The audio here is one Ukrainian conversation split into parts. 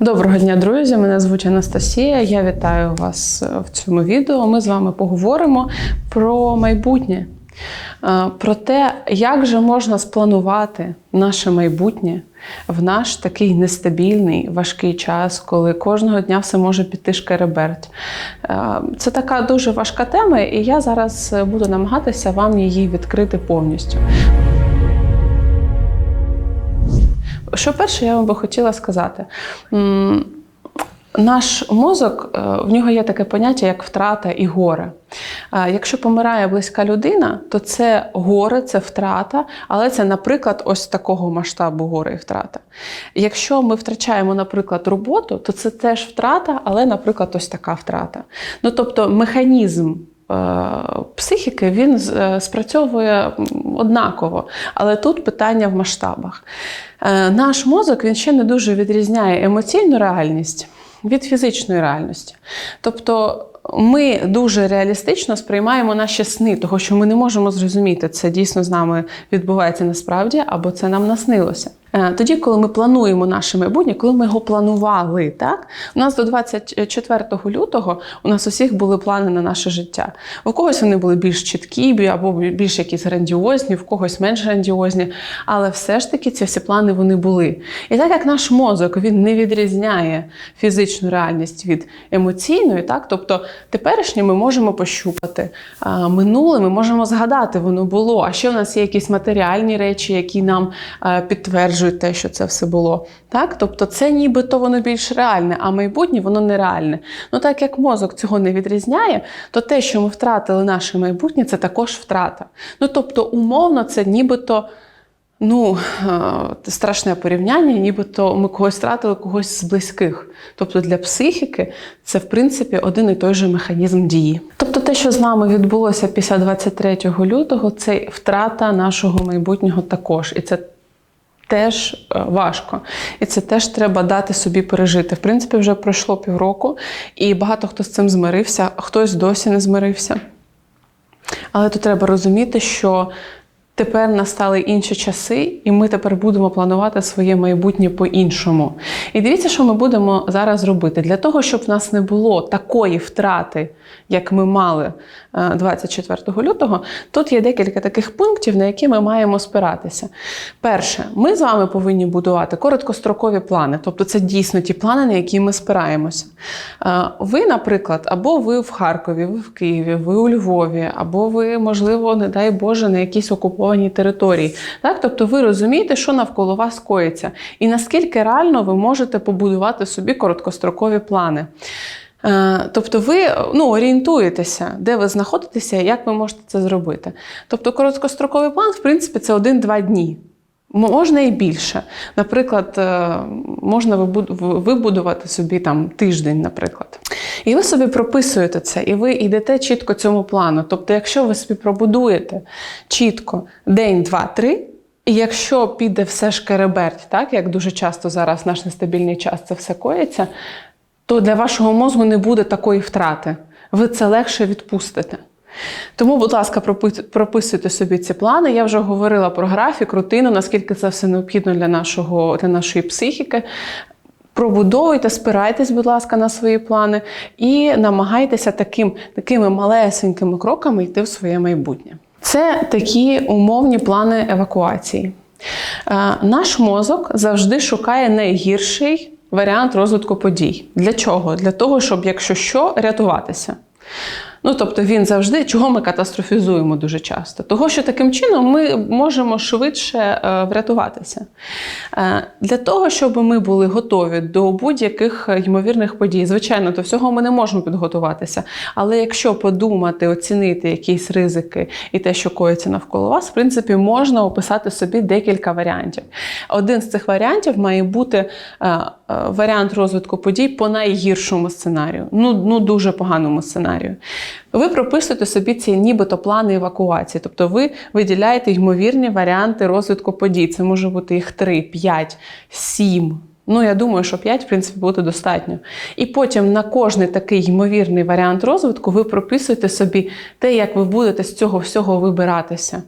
Доброго дня, друзі! Мене звуть Анастасія. Я вітаю вас в цьому відео. Ми з вами поговоримо про майбутнє, Е, про те, як же можна спланувати наше майбутнє в наш такий нестабільний, важкий час, коли кожного дня все може піти шкереберть. Е, Це така дуже важка тема, і я зараз буду намагатися вам її відкрити повністю. Що перше, я вам би хотіла сказати. Наш мозок, е, в нього є таке поняття, як втрата і горе. Якщо помирає близька людина, то це горе, це втрата, але це, наприклад, ось такого масштабу горе і втрата. Якщо ми втрачаємо, наприклад, роботу, то це теж втрата, але, наприклад, ось така втрата. Ну, тобто механізм психіки він е, спрацьовує однаково, але тут питання в масштабах. Е, Наш мозок він ще не дуже відрізняє емоційну реальність від фізичної реальності. Тобто ми дуже реалістично сприймаємо наші сни, того що ми не можемо зрозуміти, це дійсно з нами відбувається насправді, або це нам наснилося. Е, Тоді, коли ми плануємо наше майбутнє, коли ми його планували, так у нас до 24 лютого у нас усіх були плани на наше життя. У когось вони були більш чіткі, або більш якісь грандіозні, в когось менш грандіозні. Але все ж таки ці всі плани вони були. І так як наш мозок він не відрізняє фізичну реальність від емоційної, так тобто теперішнє ми можемо пощупати, минуле ми можемо згадати, воно було. А ще в нас є якісь матеріальні речі, які нам е, підтверджують те, що це все було. Так? Тобто це нібито воно більш реальне, а майбутнє воно нереальне. Ну так як мозок цього не відрізняє, то те, що ми втратили наше майбутнє, це також втрата. Ну тобто, умовно, це нібито. Ну, е, страшне порівняння, нібито ми когось втратили, когось з близьких. Тобто для психіки це, в принципі, один і той же механізм дії. Тобто, те, що з нами відбулося після 23 лютого, це втрата нашого майбутнього також. І це теж е, важко. І це теж треба дати собі пережити. В принципі, вже пройшло півроку, і багато хто з цим змирився, хтось досі не змирився. Але тут треба розуміти, що тепер настали інші часи, і ми тепер будемо планувати своє майбутнє по-іншому. І дивіться, що ми будемо зараз робити. Для того, щоб в нас не було такої втрати, як ми мали 24 лютого, тут є декілька таких пунктів, на які ми маємо спиратися. Перше, ми з вами повинні будувати короткострокові плани, тобто це дійсно ті плани, на які ми спираємося. Е, Ви, наприклад, або ви в Харкові, ви в Києві, ви у Львові, або ви, можливо, не дай Боже, на якійсь окупованій території. Так? Тобто ви розумієте, що навколо вас коїться, і наскільки реально ви можете побудувати собі короткострокові плани. Е, Тобто ви ну, орієнтуєтеся, де ви знаходитеся і як ви можете це зробити. Тобто короткостроковий план, в принципі, це один-два дні. Можна і більше. Наприклад, е, можна вибудувати собі там тиждень, наприклад. І ви собі прописуєте це, і ви йдете чітко цьому плану. Тобто, якщо ви собі пробудуєте чітко день, два, три. І якщо піде все шкереберть, так як дуже часто зараз наш нестабільний час це все коїться, то для вашого мозку не буде такої втрати. Ви це легше відпустите. Тому, будь ласка, пропи- прописуйте собі ці плани. Я вже говорила про графік, рутину, наскільки це все необхідно для, нашого, для нашої психіки. Пробудовуйте, спирайтесь, будь ласка, на свої плани і намагайтеся таким, такими малесенькими кроками йти в своє майбутнє. Це такі умовні плани евакуації. Е, Наш мозок завжди шукає найгірший варіант розвитку подій. Для чого? Для того, щоб, якщо що, рятуватися. Ну, тобто він завжди, чого ми катастрофізуємо дуже часто? Того, що таким чином ми можемо швидше е, врятуватися. Е, для того, щоб ми були готові до будь-яких е, ймовірних подій, звичайно, до всього ми не можемо підготуватися. Але якщо подумати, оцінити якісь ризики і те, що коїться навколо вас, в принципі, можна описати собі декілька варіантів. Один з цих варіантів має бути варіант розвитку подій по найгіршому сценарію, ну, ну дуже поганому сценарію. Ви прописуєте собі ці нібито плани евакуації, тобто ви виділяєте ймовірні варіанти розвитку подій. Це може бути їх 3, 5, 7. Ну, я думаю, що 5, в принципі, буде достатньо. І потім на кожний такий ймовірний варіант розвитку ви прописуєте собі те, як ви будете з цього всього вибиратися.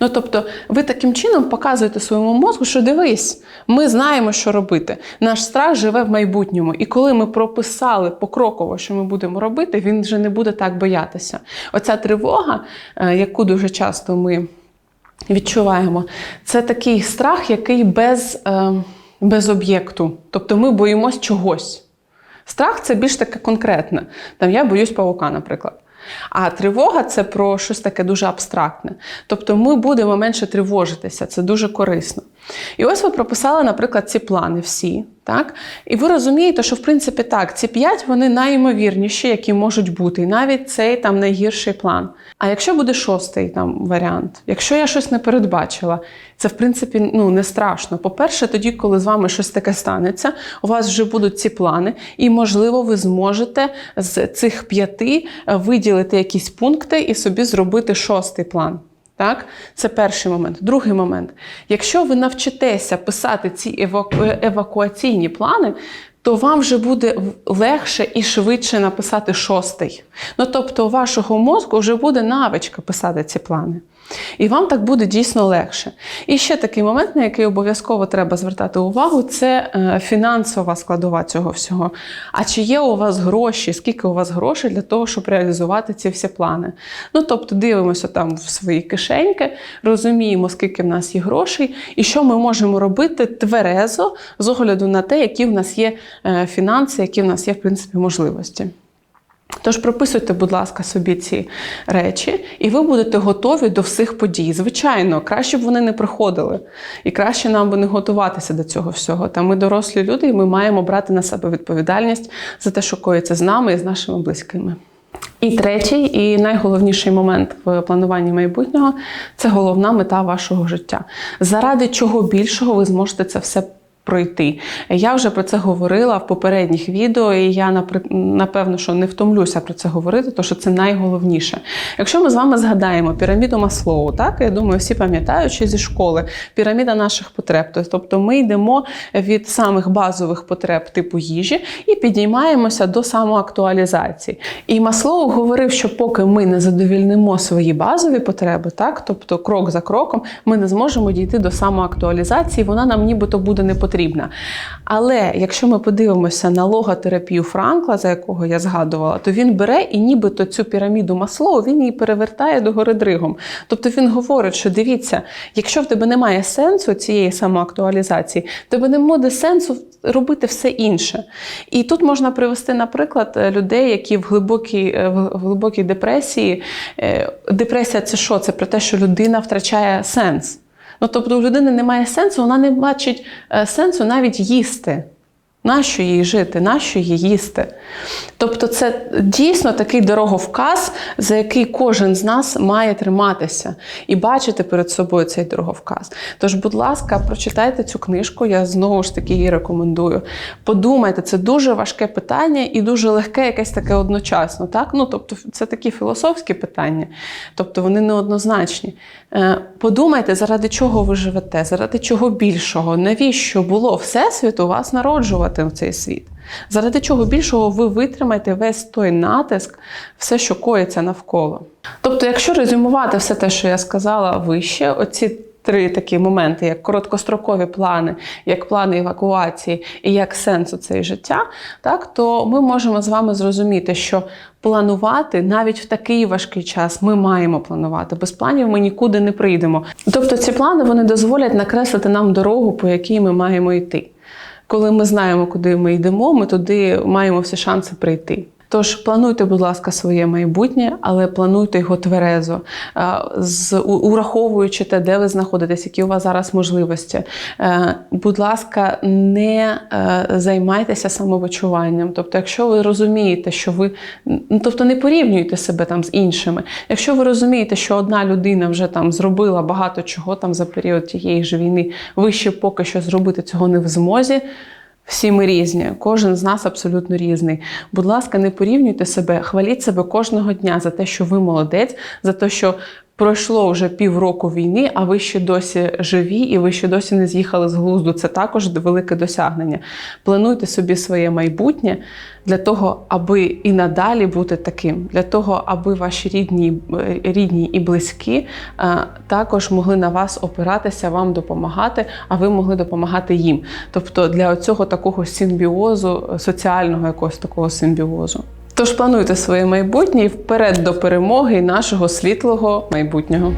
Ну, тобто, ви таким чином показуєте своєму мозку, що дивись, ми знаємо, що робити. Наш страх живе в майбутньому. І коли ми прописали покроково, що ми будемо робити, він вже не буде так боятися. Оця тривога, е, яку дуже часто ми відчуваємо, це такий страх, який без, е, без об'єкту. Тобто ми боїмось чогось. Страх це більш таке конкретне. Там я боюсь павука, наприклад. А тривога це про щось таке дуже абстрактне. Тобто ми будемо менше тривожитися, це дуже корисно. І ось ви прописали, наприклад, ці плани всі. Так? І ви розумієте, що в принципі так, ці п'ять вони найімовірніші, які можуть бути, і навіть цей там найгірший план. А якщо буде шостий там варіант, якщо я щось не передбачила, це в принципі ну, не страшно. По-перше, тоді, коли з вами щось таке станеться, у вас вже будуть ці плани, і, можливо, ви зможете з цих п'яти виділити якісь пункти і собі зробити шостий план. Так, це перший момент. Другий момент. Якщо ви навчитеся писати ці еваку... евакуаційні плани, то вам вже буде легше і швидше написати шостий. Ну тобто, у вашого мозку вже буде навичка писати ці плани. І вам так буде дійсно легше. І ще такий момент, на який обов'язково треба звертати увагу, це е, фінансова складова цього всього. А чи є у вас гроші, скільки у вас грошей для того, щоб реалізувати ці всі плани? Ну, тобто, дивимося там в свої кишеньки, розуміємо, скільки в нас є грошей, і що ми можемо робити тверезо з огляду на те, які в нас є е, фінанси, які в нас є, в принципі, можливості. Тож прописуйте, будь ласка, собі ці речі, і ви будете готові до всіх подій. Звичайно, краще б вони не приходили, і краще нам би не готуватися до цього всього. Та ми дорослі люди, і ми маємо брати на себе відповідальність за те, що коїться з нами і з нашими близькими. І третій, і найголовніший момент в плануванні майбутнього це головна мета вашого життя. Заради чого більшого ви зможете це все пройти. Я вже про це говорила в попередніх відео, і я напевно, що не втомлюся про це говорити, тому що це найголовніше. Якщо ми з вами згадаємо піраміду Маслоу, так я думаю, всі пам'ятають, зі школи піраміда наших потреб. Тобто ми йдемо від самих базових потреб типу їжі і підіймаємося до самоактуалізації. І Маслоу говорив, що поки ми не задовільнимо свої базові потреби, так тобто крок за кроком, ми не зможемо дійти до самоактуалізації, вона нам нібито буде не потрібна потрібна. Але якщо ми подивимося на логотерапію Франкла, за якого я згадувала, то він бере і нібито цю піраміду масло він її перевертає до гори дригом. Тобто він говорить, що дивіться, якщо в тебе немає сенсу цієї самоактуалізації, тебе не буде сенсу робити все інше. І тут можна привести, наприклад, людей, які в глибокій, в глибокій депресії. Е, депресія це що? Це про те, що людина втрачає сенс. Ну, тобто у людини немає сенсу, вона не бачить е, сенсу навіть їсти. Нащо їй жити, нащо їй їсти? Тобто, це дійсно такий дороговказ, за який кожен з нас має триматися і бачити перед собою цей дороговказ. Тож, будь ласка, прочитайте цю книжку, я знову ж таки її рекомендую. Подумайте, це дуже важке питання і дуже легке, якесь таке одночасно. Так? Ну, тобто, Це такі філософські питання, тобто вони неоднозначні. Е, подумайте, заради чого ви живете, заради чого більшого, навіщо було Всесвіту вас народжувати в цей світ? Заради чого більшого ви витримаєте весь той натиск, все, що коїться навколо. Тобто, якщо резюмувати все те, що я сказала вище, оці три такі моменти, як короткострокові плани, як плани евакуації і як сенс у цей життя, так то ми можемо з вами зрозуміти, що планувати навіть в такий важкий час ми маємо планувати. Без планів ми нікуди не прийдемо. Тобто ці плани вони дозволять накреслити нам дорогу, по якій ми маємо йти. Коли ми знаємо, куди ми йдемо, ми туди маємо всі шанси прийти. Тож плануйте, будь ласка, своє майбутнє, але плануйте його тверезо, з ураховуючи те, де ви знаходитесь, які у вас зараз можливості. Е, будь ласка, не е, займайтеся самовичуванням. Тобто, якщо ви розумієте, що ви ну, тобто не порівнюйте себе там з іншими. Якщо ви розумієте, що одна людина вже там зробила багато чого там за період тієї ж війни, ви ще поки що зробити цього не в змозі. Всі ми різні, кожен з нас абсолютно різний. Будь ласка, не порівнюйте себе, хваліть себе кожного дня за те, що ви молодець, за те, що пройшло вже півроку війни, а ви ще досі живі, і ви ще досі не з'їхали з глузду. Це також велике досягнення. Плануйте собі своє майбутнє для того, аби і надалі бути таким, для того, аби ваші рідні, е, рідні і близькі е, також могли на вас опиратися, вам допомагати, а ви могли допомагати їм. Тобто для цього такого симбіозу, соціального якогось такого симбіозу. Тож плануйте своє майбутнє і вперед до перемоги і нашого світлого майбутнього.